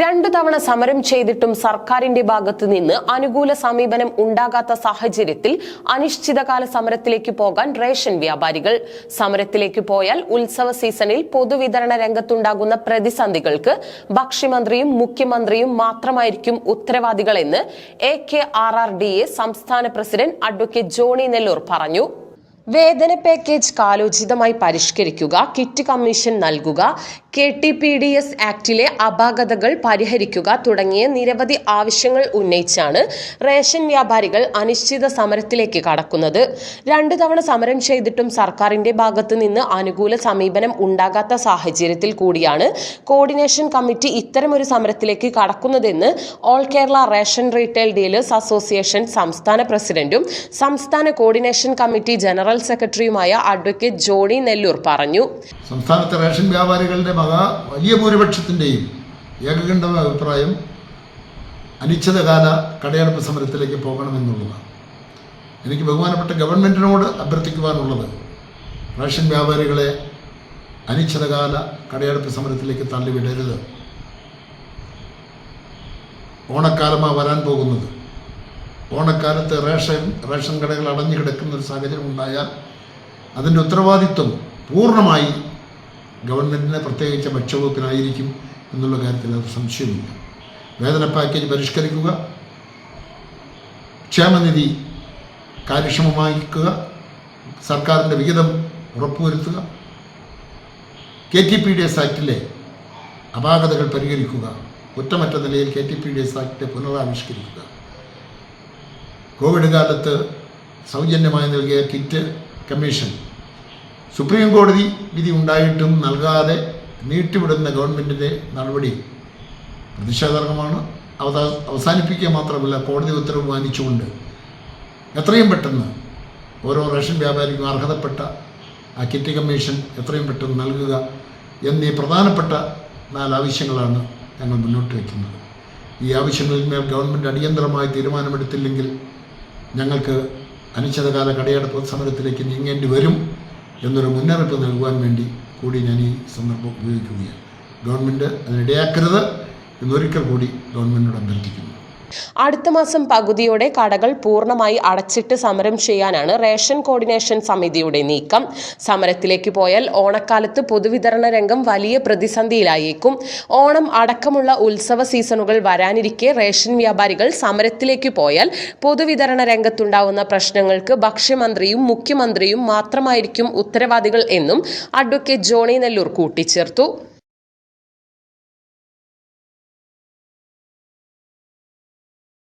രണ്ടു തവണ സമരം ചെയ്തിട്ടും സർക്കാരിന്റെ ഭാഗത്തു നിന്ന് അനുകൂല സമീപനം ഉണ്ടാകാത്ത സാഹചര്യത്തിൽ അനിശ്ചിതകാല സമരത്തിലേക്ക് പോകാൻ റേഷൻ വ്യാപാരികൾ. സമരത്തിലേക്ക് പോയാൽ ഉത്സവ സീസണിൽ പൊതുവിതരണ രംഗത്തുണ്ടാകുന്ന പ്രതിസന്ധികൾക്ക് ഭക്ഷ്യമന്ത്രിയും മുഖ്യമന്ത്രിയും മാത്രമായിരിക്കും ഉത്തരവാദികളെന്ന് A K R R D A സംസ്ഥാന പ്രസിഡന്റ് അഡ്വക്കേറ്റ് ജോണി നെല്ലൂർ പറഞ്ഞു. വേതന പാക്കേജ് കാലോചിതമായി പരിഷ്കരിക്കുക കിറ്റ് കമ്മീഷൻ നൽകുക K T P D S ആക്ടിലെ അപാകതകൾ പരിഹരിക്കുക തുടങ്ങിയ നിരവധി ആവശ്യങ്ങൾ ഉന്നയിച്ചാണ് റേഷൻ വ്യാപാരികൾ അനിശ്ചിത സമരത്തിലേക്ക് കടക്കുന്നത്. രണ്ടു തവണ സമരം ചെയ്തിട്ടും സർക്കാരിന്റെ ഭാഗത്തു നിന്ന് അനുകൂല സമീപനം ഉണ്ടാകാത്ത സാഹചര്യത്തിൽ കൂടിയാണ് കോർഡിനേഷൻ കമ്മിറ്റി ഇത്തരമൊരു സമരത്തിലേക്ക് കടക്കുന്നതെന്ന് all Kerala ration retail dealers association സംസ്ഥാന പ്രസിഡന്റും സംസ്ഥാന കോർഡിനേഷൻ കമ്മിറ്റി ജനറൽ സെക്രട്ടറിയുമായ അഡ്വക്കേറ്റ് ജോണി നെല്ലൂർ പറഞ്ഞു. സംസ്ഥാനത്തെ റേഷൻ വ്യാപാരികളുടെ മഹാ വലിയ ഭൂരിപക്ഷത്തിന്റെയും ഏകകണ്ഠമായ അഭിപ്രായം അനിശ്ചിതകാല കടയടപ്പ് സമരത്തിലേക്ക് പോകണമെന്നുള്ളതാണ്. എനിക്ക് ബഹുമാനപ്പെട്ട ഗവൺമെന്റിനോട് അഭ്യർത്ഥിക്കുവാനുള്ളത് റേഷൻ വ്യാപാരികളെ അനിശ്ചിതകാല കടയടപ്പ് സമരത്തിലേക്ക് തള്ളിവിടരുത്. ഓണക്കാലമാണ് വരാൻ പോകുന്നത്. ഓണക്കാലത്ത് റേഷൻ റേഷൻ കടകൾ അടഞ്ഞു കിടക്കുന്ന ഒരു സാഹചര്യം ഉണ്ടായാൽ അതിന്റെ ഉത്തരവാദിത്വം പൂർണമായി ഗവൺമെന്റിനെ പ്രത്യേകിച്ച് ഭക്ഷ്യവകുപ്പിനായിരിക്കും എന്നുള്ള കാര്യത്തിൽ അത് സംശയമില്ല വേതന പാക്കേജ് പരിഷ്കരിക്കുക. ക്ഷേമനിധി കാര്യക്ഷമമാക്കുക സർക്കാരിന്റെ വിഹിതം ഉറപ്പുവരുത്തുക. K T P D S ആക്ടിലെ അപാകതകൾ പരിഹരിക്കുക. കുറ്റമറ്റ നിലയിൽ K T P D S ആക്ടിനെ പുനരാവിഷ്കരിക്കുക. കോവിഡ് കാലത്ത് സൗജന്യമായി നൽകിയ കിറ്റ് കമ്മീഷൻ. സുപ്രീം കോടതി വിധി ഉണ്ടായിട്ടും നൽകാതെ നീട്ടിവിടുന്ന ഗവൺമെന്റിന്റെ നടപടി പ്രതിഷേധാർഹമാണ്. അവസാനിപ്പിക്കുക മാത്രമല്ല കോടതി ഉത്തരവ് മാനിച്ചുകൊണ്ട് എത്രയും പെട്ടെന്ന് ഓരോ റേഷൻ വ്യാപാരിക്കും അർഹതപ്പെട്ട ആ കിറ്റ് കമ്മീഷൻ എത്രയും പെട്ടെന്ന് നൽകുക എന്നീ പ്രധാനപ്പെട്ട നാല് ആവശ്യങ്ങളാണ് ഞങ്ങൾ മുന്നോട്ട് വയ്ക്കുന്നത്. ഈ ആവശ്യങ്ങളിൽ മേൽ ഗവൺമെന്റ് അടിയന്തരമായി തീരുമാനമെടുത്തില്ലെങ്കിൽ ഞങ്ങൾക്ക് അനിശ്ചിതകാല കടയടപ്പ് സമരത്തിലേക്ക് നീങ്ങേണ്ടി വരും എന്നൊരു മുന്നറിയിപ്പ് നൽകുവാൻ വേണ്ടി കൂടി ഞാൻ ഈ സന്ദർഭം ഉപയോഗിക്കുകയാണ്. ഗവൺമെന്റ് അതിനിടയാക്കരുത് എന്നൊരിക്കൽ കൂടി ഗവൺമെന്റിനോട് അഭ്യർത്ഥിക്കുന്നു. അടുത്ത മാസം പകുതിയോടെ കടകൾ പൂർണമായി അടച്ചിട്ട് സമരം ചെയ്യാനാണ് റേഷൻ കോർഡിനേഷൻ സമിതിയുടെ നീക്കം. സമരത്തിലേക്ക് പോയാൽ ഓണക്കാലത്ത് പൊതുവിതരണ രംഗം വലിയ പ്രതിസന്ധിയിലായേക്കും. ഓണം അടക്കമുള്ള ഉത്സവ സീസണുകൾ വരാനിരിക്കെ റേഷൻ വ്യാപാരികൾ സമരത്തിലേക്ക് പോയാൽ പൊതുവിതരണ രംഗത്തുണ്ടാവുന്ന പ്രശ്നങ്ങൾക്ക് ഭക്ഷ്യമന്ത്രിയും മുഖ്യമന്ത്രിയും മാത്രമായിരിക്കും ഉത്തരവാദികൾ എന്നും അഡ്വക്കേറ്റ് ജോണി നെല്ലൂർ കൂട്ടിച്ചേർത്തു.